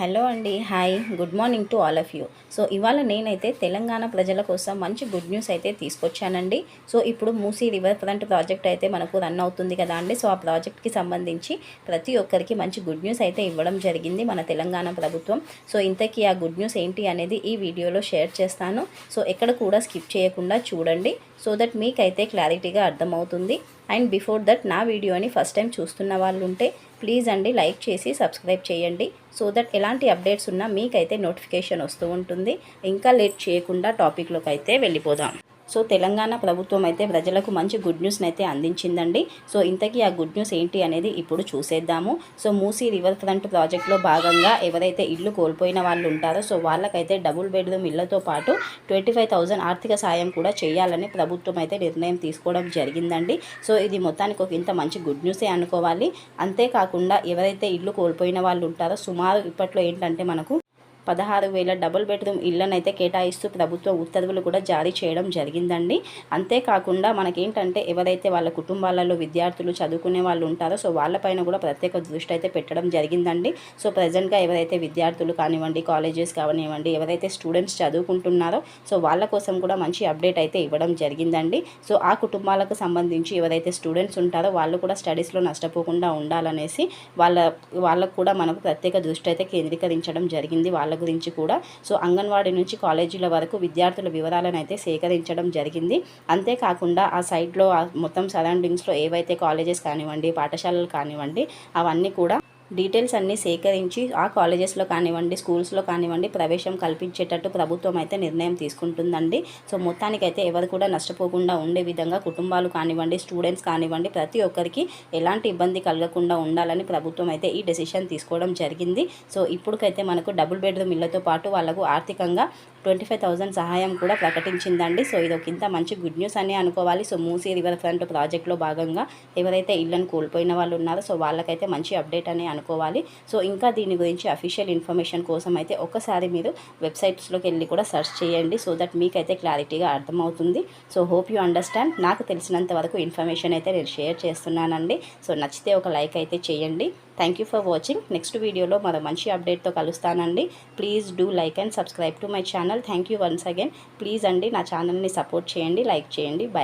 Hello అండి hi good morning to all of you. So ఇవాళ నేనైతే తెలంగాణ ప్రజల కోసం మంచి గుడ్ న్యూస్ అయితే తీసుకొచ్చానండి. సో ఇప్పుడు మూసీ రివర్ ఫ్రంట్ ప్రాజెక్ట్ అయితే మనకు రన్ అవుతుంది కదా అండి. సో ఆ ప్రాజెక్ట్కి సంబంధించి ప్రతి ఒక్కరికి మంచి గుడ్ న్యూస్ అయితే ఇవ్వడం జరిగింది మన తెలంగాణ ప్రభుత్వం. సో ఇంతకీ ఆ గుడ్ న్యూస్ ఏంటి అనేది ఈ వీడియోలో షేర్ చేస్తాను. సో ఎక్కడ కూడా స్కిప్ చేయకుండా చూడండి. సో దట్ మీకైతే క్లారిటీగా అర్థమవుతుంది. అండ్ బిఫోర్ దట్ నా వీడియోని ఫస్ట్ టైం చూస్తున్న వాళ్ళు ఉంటే ప్లీజ్ అండి లైక్ చేసి సబ్స్క్రైబ్ చేయండి. సో దట్ ఎలాంటి అప్డేట్స్ ఉన్నా మీకైతే నోటిఫికేషన్ వస్తూ ఉంటుంది. ఇంకా లేట్ చేయకుండా టాపిక్లోకి అయితే వెళ్ళిపోదాం. సో తెలంగాణ ప్రభుత్వం అయితే ప్రజలకు మంచి గుడ్ న్యూస్ని అయితే అందించిందండి. సో ఇంతకీ ఆ గుడ్ న్యూస్ ఏంటి అనేది ఇప్పుడు చూసేద్దాము. సో మూసీ రివర్ ఫ్రంట్ ప్రాజెక్ట్లో భాగంగా ఎవరైతే ఇల్లు కోల్పోయిన వాళ్ళు ఉంటారో సో వాళ్ళకైతే డబుల్ బెడ్రూమ్ ఇళ్ళతో పాటు ట్వంటీ ఫైవ్ థౌజండ్ ఆర్థిక సాయం కూడా చేయాలని ప్రభుత్వం అయితే నిర్ణయం తీసుకోవడం జరిగిందండి. సో ఇది మొత్తానికి ఒక ఇంత మంచి గుడ్ న్యూసే అనుకోవాలి. అంతేకాకుండా ఎవరైతే ఇల్లు కోల్పోయిన వాళ్ళు ఉంటారో సుమారు ఇప్పట్లో ఏంటంటే మనకు పదహారు వేల డబుల్ బెడ్రూమ్ ఇళ్ళనైతే కేటాయిస్తూ ప్రభుత్వ ఉత్తర్వులు కూడా జారీ చేయడం జరిగిందండి. అంతేకాకుండా మనకేంటంటే ఎవరైతే వాళ్ళ కుటుంబాలలో విద్యార్థులు చదువుకునే వాళ్ళు ఉంటారో సో వాళ్ళపైన కూడా ప్రత్యేక దృష్టి అయితే పెట్టడం జరిగిందండి. సో ప్రజెంట్గా ఎవరైతే విద్యార్థులు కానివ్వండి కాలేజెస్ కానివ్వండి ఎవరైతే స్టూడెంట్స్ చదువుకుంటున్నారో సో వాళ్ళ కోసం కూడా మంచి అప్డేట్ అయితే ఇవ్వడం జరిగిందండి. సో ఆ కుటుంబాలకు సంబంధించి ఎవరైతే స్టూడెంట్స్ ఉంటారో వాళ్ళు కూడా స్టడీస్లో నష్టపోకుండా ఉండాలనేసి వాళ్ళ వాళ్ళకు కూడా మనకు ప్రత్యేక దృష్టి అయితే కేంద్రీకరించడం జరిగింది. వాళ్ళ వాళ్ళ గురించి కూడా. సో అంగన్వాడీ నుంచి కాలేజీల వరకు విద్యార్థుల వివరాలను అయితే సేకరించడం జరిగింది. అంతేకాకుండా ఆ సైట్లో మొత్తం సరౌండింగ్స్లో ఏవైతే కాలేజెస్ కానివ్వండి పాఠశాలలు కానివ్వండి అవన్నీ కూడా డీటెయిల్స్ అన్నీ సేకరించి ఆ కాలేజెస్లో కానివ్వండి స్కూల్స్లో కానివ్వండి ప్రవేశం కల్పించేటట్టు ప్రభుత్వం అయితే నిర్ణయం తీసుకుంటుందండి. సో మొత్తానికైతే ఎవరు కూడా నష్టపోకుండా ఉండే విధంగా కుటుంబాలు కానివ్వండి స్టూడెంట్స్ కానివ్వండి ప్రతి ఒక్కరికి ఎలాంటి ఇబ్బంది కలగకుండా ఉండాలని ప్రభుత్వం అయితే ఈ డెసిషన్ తీసుకోవడం జరిగింది. సో ఇప్పటికైతే మనకు డబుల్ బెడ్రూమ్ ఇళ్ళతో పాటు వాళ్ళకు ఆర్థికంగా ట్వంటీ ఫైవ్ థౌసండ్ సహాయం కూడా ప్రకటించిందండి. సో ఇది ఒక ఇంత మంచి గుడ్ న్యూస్ అని అనుకోవాలి. సో మూసీ రివర్ ఫ్రంట్ ప్రాజెక్ట్లో భాగంగా ఎవరైతే ఇళ్ళను కోల్పోయిన వాళ్ళు ఉన్నారో సో వాళ్ళకైతే మంచి అప్డేట్ అని అనుకోవాలి. సో ఇంకా దీని గురించి అఫీషియల్ ఇన్ఫర్మేషన్ కోసం అయితే ఒకసారి మీరు వెబ్సైట్స్లోకి వెళ్ళి కూడా సెర్చ్ చేయండి. సో దట్ మీకైతే క్లారిటీగా అర్థమవుతుంది. So hope you understand. నాకు తెలిసినంత వరకు ఇన్ఫర్మేషన్ అయితే నేను షేర్ చేస్తున్నానండి. సో నచ్చితే ఒక లైక్ అయితే చేయండి. Thank you for watching next వీడియోలో మరో మంచి అప్డేట్తో కలుస్తానండి. Please do like and subscribe to my channel thank you once again please అండి నా ఛానల్ని సపోర్ట్ చేయండి లైక్ చేయండి. బై